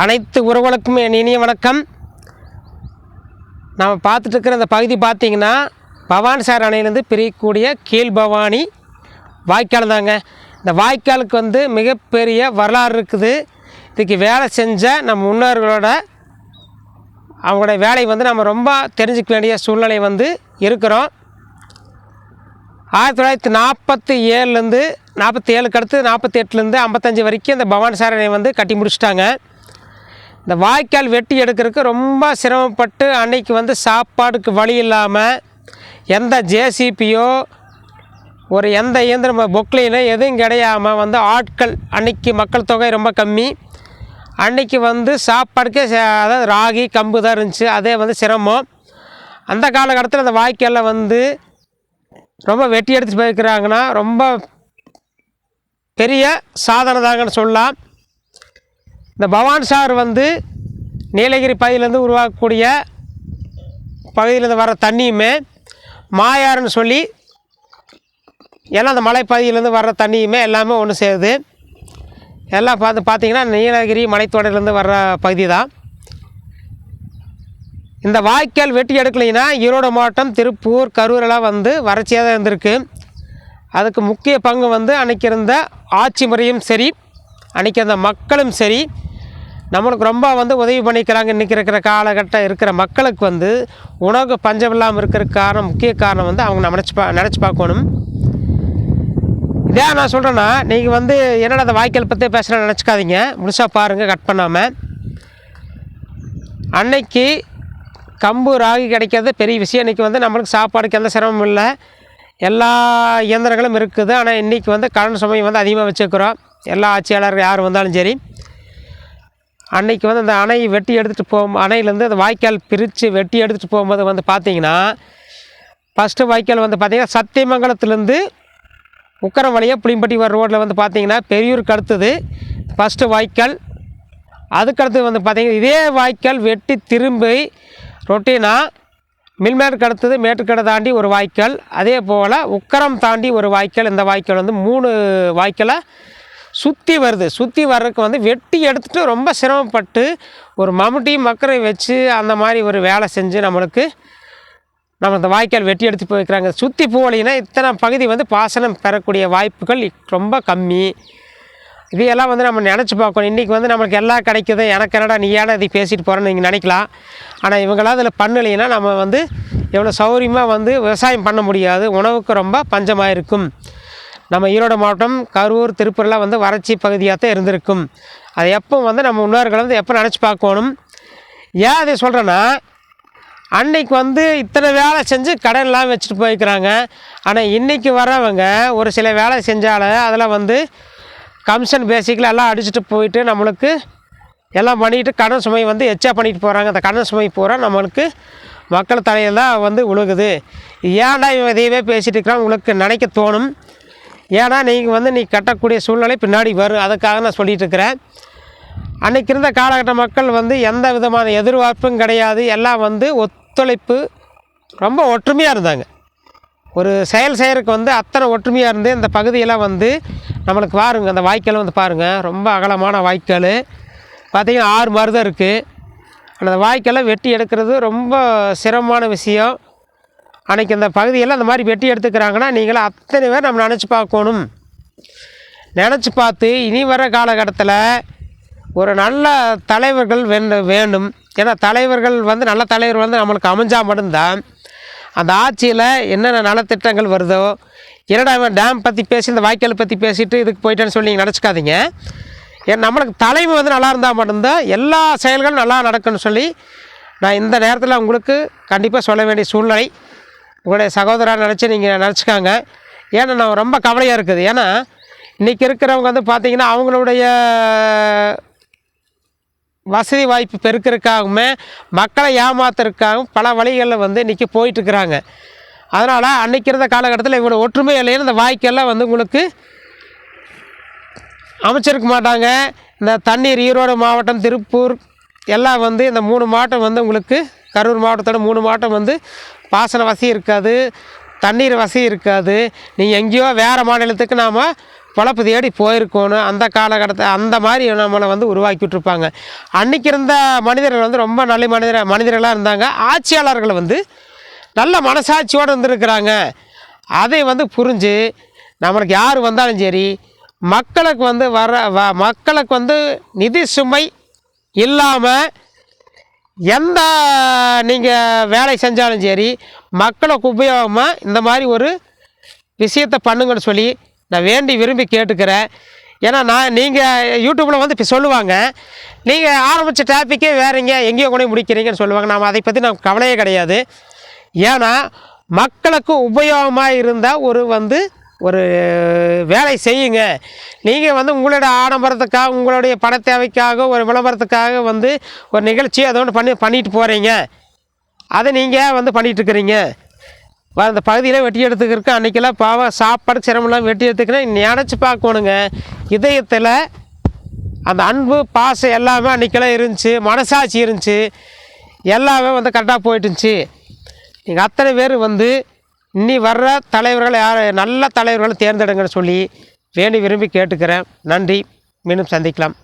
அனைத்து உறவுகளுக்கும் என் இனிய வணக்கம். நம்ம பார்த்துட்டு இருக்கிற இந்த பகுதி பார்த்திங்கன்னா பவானி சார் அணையிலேருந்து பிரியக்கூடிய கீழ் பவானி வாய்க்கால் தாங்க. இந்த வாய்க்காலுக்கு வந்து மிகப்பெரிய வரலாறு இருக்குது. இதுக்கு வேலை செஞ்ச நம்ம முன்னோர்களோட அவங்களுடைய வேலை வந்து நம்ம ரொம்ப தெரிஞ்சுக்க வேண்டிய சூழ்நிலை வந்து இருக்கிறோம். ஆயிரத்தி தொள்ளாயிரத்தி நாற்பத்தி ஏழுலேருந்து நாற்பத்தி ஏழுக்கு அடுத்து நாற்பத்தி எட்டுலேருந்து ஐம்பத்தஞ்சு வரைக்கும் இந்த பவானி சாரணை வந்து கட்டி முடிச்சிட்டாங்க. இந்த வாய்க்கால் வெட்டி எடுக்கிறதுக்கு ரொம்ப சிரமப்பட்டு அன்னைக்கு வந்து சாப்பாடுக்கு வழி இல்லாமல் எந்த ஜேசிபியோ ஒரு எந்த இயந்திரம் பொக்லைனோ எதுவும் கிடையாமல் வந்து ஆட்கள் அன்னைக்கு மக்கள் தொகை ரொம்ப கம்மி. அன்னைக்கு வந்து சாப்பாடுக்கே அதாவது ராகி கம்பு தான் இருந்துச்சு. அதே வந்து சிரமம். அந்த காலகட்டத்தில் அந்த வாய்க்காலில் வந்து ரொம்ப வெட்டி எடுத்து போயிருக்கிறாங்கன்னா ரொம்ப பெரிய சாதனை தாங்கன்னு சொல்லலாம். இந்த பவான் சார் வந்து நீலகிரி பகுதியிலேருந்து உருவாக்கக்கூடிய பகுதியிலேருந்து வர தண்ணியுமே மாயாருன்னு சொல்லி ஏன்னா அந்த மலைப்பகுதியிலேருந்து வர்ற தண்ணியுமே எல்லாமே ஒன்று சேருது. எல்லாம் பார்த்து பார்த்திங்கன்னா நீலகிரி மலைத்தொடர்லேருந்து வர்ற பகுதி தான். இந்த வாய்க்கால் வெட்டி எடுக்கலைன்னா ஈரோடு மாவட்டம் திருப்பூர் கரூர் எல்லாம் வந்து வறட்சியாக தான் இருந்திருக்கு. அதுக்கு முக்கிய பங்கு வந்து அன்றைக்கி இருந்த ஆட்சி முறையும் சரி. அன்றைக்கி அந்த மக்களும் சரி நம்மளுக்கு ரொம்ப வந்து உதவி பண்ணிக்கிறாங்க இன்றைக்கி இருக்கிற காலகட்டம் இருக்கிற மக்களுக்கு வந்து உணவு பஞ்சம் இல்லாமல் இருக்கிற காரணம் முக்கிய காரணம் வந்து அவங்க நினச்சி பா நினச்சி பார்க்கணும். இதே நான் சொல்கிறேன்னா நீங்கள் வந்து என்னடா அந்த வாய்க்கால் பற்றி பேசுகிறேன்னு நினச்சிக்காதீங்க. முழுசாக பாருங்கள் கட் பண்ணாமல் அன்னைக்கு கம்பு ராகி கிடைக்கிறது பெரிய விஷயம். இன்றைக்கி வந்து நம்மளுக்கு சாப்பாடுக்கு எந்த சிரமமும் இல்லை. எல்லா இயந்திரங்களும் இருக்குது. ஆனால் இன்றைக்கி வந்து கடன் சுமை வந்து அதிகமாக வச்சுருக்குறோம் எல்லா ஆட்சியாளர்கள் யார் வந்தாலும் சரி அன்னைக்கு வந்து அந்த அணை வெட்டி எடுத்துகிட்டு போகும் அணையிலேருந்து அந்த வாய்க்கால் பிரித்து வெட்டி எடுத்துகிட்டு போகும்போது வந்து பார்த்தீங்கன்னா ஃபஸ்ட்டு வாய்க்கால் வந்து பார்த்திங்கன்னா சத்தியமங்கலத்துலேருந்து உக்கரம் வழியாக புளியம்பட்டி வர ரோட்டில் வந்து பார்த்தீங்கன்னா பெரியூருக்கு அடுத்தது ஃபஸ்ட்டு வாய்க்கால். அதுக்கடுத்து வந்து பார்த்திங்கன்னா இதே வாய்க்கால் வெட்டி திரும்பி ரொட்டீனாக மில்மேட்டுக்கு அடுத்தது மேட்டுக்கடை தாண்டி ஒரு வாய்க்கால். அதே போல் உக்கரம் தாண்டி ஒரு வாய்க்கால். இந்த வாய்க்கால் வந்து மூணு வாய்க்காலை சுற்றி வருது. சுற்றி வர்றதுக்கு வந்து வெட்டி எடுத்துகிட்டு ரொம்ப சிரமப்பட்டு ஒரு மம்முட்டி மக்கரை வச்சு அந்த மாதிரி ஒரு வேலை செஞ்சு நம்மளுக்கு நம்ம இந்த வாய்க்கால் வெட்டி எடுத்து போய்க்கிறாங்க சுற்றி போகலைன்னா இத்தனை பகுதி வந்து பாசனம் பெறக்கூடிய வாய்ப்புகள் ரொம்ப கம்மி. இதையெல்லாம் வந்து நம்ம நினச்சி பார்க்கணும். இன்றைக்கி வந்து நம்மளுக்கு எல்லாம் கிடைக்குது. எனக்கு என்னடா நீ ஏடா இதை பேசிட்டு போகிறேன்னு நீங்கள் நினைக்கலாம். ஆனால் இவங்களாம் அதில் பண்ணலைன்னா நம்ம வந்து எவ்வளோ சௌகரியமாக வந்து விவசாயம் பண்ண முடியாது. உணவுக்கு ரொம்ப பஞ்சமாக இருக்கும் நம்ம ஈரோடு மாவட்டம் கரூர் திருப்பூர்லாம் வந்து வறட்சி பகுதியாக தான் இருந்திருக்கும். அது எப்போ வந்து நம்ம முன்னோர்கள் வந்து எப்போ நினச்சி பார்க்கணும்? ஏன் அதை சொல்கிறேன்னா அன்னைக்கு வந்து இத்தனை வேலை செஞ்சு கடன்லாம் வச்சுட்டு போய்க்கிறாங்க ஆனால் இன்றைக்கி வரவங்க ஒரு சில வேலை செஞ்சாலே அதில் வந்து கமிஷன் பேசிக்கில் எல்லாம் அடிச்சுட்டு போயிட்டு நம்மளுக்கு எல்லாம் பண்ணிட்டு கடன் சுமை வந்து எச்சா பண்ணிட்டு போகிறாங்க அந்த கடன் சுமை பூரா நம்மளுக்கு மக்கள் தலையில் தான் வந்து உழுகுது. ஏன்டா இவன் இதையவே பேசிகிட்டு இருக்கிறான்? உங்களுக்கு நினைக்க தோணும். ஏன்னா நீங்கள் வந்து நீ கட்டக்கூடிய சூழ்நிலை பின்னாடி வரும் அதுக்காக நான் சொல்லிகிட்டு இருக்கிறேன் அன்றைக்கி இருந்த காலகட்ட மக்கள் வந்து எந்த விதமான எதிர்பார்ப்பும் கிடையாது. எல்லாம் வந்து ஒத்துழைப்பு ரொம்ப ஒற்றுமையாக இருந்தாங்க. ஒரு செயல் செய்கிறதுக்கு வந்து அத்தனை ஒற்றுமையாக இருந்து இந்த பகுதியெல்லாம் வந்து நம்மளுக்கு பாருங்க அந்த வாய்க்கால் வந்து பாருங்கள் ரொம்ப அகலமான வாய்க்கால் பார்த்திங்கன்னா ஆறு மாதிரி தான் இருக்குது அந்த வாய்க்காலை வெட்டி எடுக்கிறது ரொம்ப சிரமமான விஷயம். அன்றைக்கி அந்த பகுதியெல்லாம் அந்த மாதிரி வெட்டி எடுத்துக்கிறாங்கன்னா நீங்களும் அத்தனை பேர் நம்ம நினச்சி பார்க்கணும். நினச்சி பார்த்து இனி வர காலகட்டத்தில் ஒரு நல்ல தலைவர்கள் வேண்டும் வேண்டும். ஏன்னா தலைவர்கள் வந்து நல்ல தலைவர் வந்து நம்மளுக்கு அமைஞ்சால் மட்டும்தான். அந்த ஆட்சியில் என்னென்ன நலத்திட்டங்கள் வருதோ என்னடா டேம் பற்றி பேசி இந்த வாய்க்கால் பற்றி பேசிட்டு இதுக்கு போயிட்டேன்னு சொல்லி நீங்கள் நினச்சிக்காதீங்க. ஏன் நம்மளுக்கு தலைமை வந்து நல்லா இருந்தால் மட்டும்தான் எல்லா செயல்களும் நல்லா நடக்கும்னு சொல்லி நான் இந்த நேரத்தில் உங்களுக்கு கண்டிப்பாக சொல்ல வேண்டிய சூழ்நிலை. உங்களுடைய சகோதரா நினச்சி நீங்கள் நினச்சிக்காங்க. ஏன்னா நான் ரொம்ப கவலையாக இருக்குது. ஏன்னா இன்றைக்கி இருக்கிறவங்க வந்து பார்த்திங்கன்னா அவங்களுடைய வசதி வாய்ப்பு பெருக்கிறதுக்காகவுமே மக்களை ஏமாத்துறதுக்காகவும் பல வழிகளில் வந்து இன்றைக்கி போயிட்டுருக்குறாங்க. அதனால் அன்றைக்கி இருந்த காலகட்டத்தில் இவ்வளோ ஒற்றுமை இல்லைன்னு இந்த வாய்க்கெல்லாம் வந்து உங்களுக்கு அமைச்சிருக்க மாட்டாங்க. இந்த தண்ணீர் ஈரோடு மாவட்டம் திருப்பூர் எல்லாம் வந்து இந்த மூணு மாவட்டம் வந்து உங்களுக்கு கரூர் மாவட்டத்தோட மூணு மாவட்டம் வந்து பாசன வசதி இருக்காது தண்ணீர் வசதி இருக்காது. நீங்கள் எங்கேயோ வேறு மாநிலத்துக்கு நாம் பொழப்பு தேடி போயிருக்கணும் அந்த காலகட்டத்தை அந்த மாதிரி நம்மளை வந்து உருவாக்கி விட்ருப்பாங்க அன்றைக்கி இருந்த மனிதர்கள் வந்து ரொம்ப நல்ல மனிதர் மனிதர்களாக இருந்தாங்க. ஆட்சியாளர்கள் வந்து நல்ல மனசாட்சியோடு இருந்திருக்கிறாங்க. அதை வந்து புரிஞ்சு நம்மளுக்கு யார் வந்தாலும் சரி மக்களுக்கு வந்து வர வ மக்களுக்கு வந்து நிதி சுமை இல்லாமல் எந்த நீங்கள் வேலை செஞ்சாலும் சரி மக்களுக்கு உபயோகமாக இந்த மாதிரி ஒரு விஷயத்தை பண்ணுங்கன்னு சொல்லி நான் வேண்டி விரும்பி கேட்டுக்கிறேன். ஏன்னா நான் நீங்கள் யூடியூப்பில் வந்து இப்போ சொல்லுவாங்க நீங்கள் ஆரம்பித்த டாப்பிக்கே வேறங்க எங்கேயோ கொண்டு முடிக்கிறீங்கன்னு சொல்லுவாங்க. நாம் அதை பற்றி நான் கவலையே கிடையாது. ஏன்னா மக்களுக்கு உபயோகமாக இருந்தால் ஒரு வந்து ஒரு வேலை செய்யுங்க. நீங்கள் வந்து உங்களோட ஆடம்பரத்துக்காக உங்களுடைய பண தேவைக்காக ஒரு விளம்பரத்துக்காக வந்து ஒரு நிகழ்ச்சி அதை ஒன்று பண்ணி பண்ணிட்டு போகிறீங்க அதை நீங்கள் வந்து பண்ணிகிட்ருக்குறீங்க இருக்கிறீங்க. அந்த பகுதியில் வெட்டி எடுத்துக்கிறக்கு அன்றைக்கெல்லாம் பாவம் சாப்பாடு சிரமம்லாம் வெட்டி எடுத்துக்கிறேன் நினச்சி பார்க்கணுங்க. இதயத்தில் அந்த அன்பு பாசம் எல்லாமே அன்றைக்கெல்லாம் இருந்துச்சு மனசாட்சி இருந்துச்சு. எல்லாமே வந்து கரெக்டாக போயிட்டுருந்துச்சு. நீங்கள் அத்தனை பேர் வந்து இன்னி வர்ற தலைவர்கள் யார் நல்ல தலைவர்களை தேர்ந்தெடுங்கன்னு சொல்லி வேண்டி விரும்பி கேட்டுக்கிறேன். நன்றி. மீண்டும் சந்திக்கலாம்.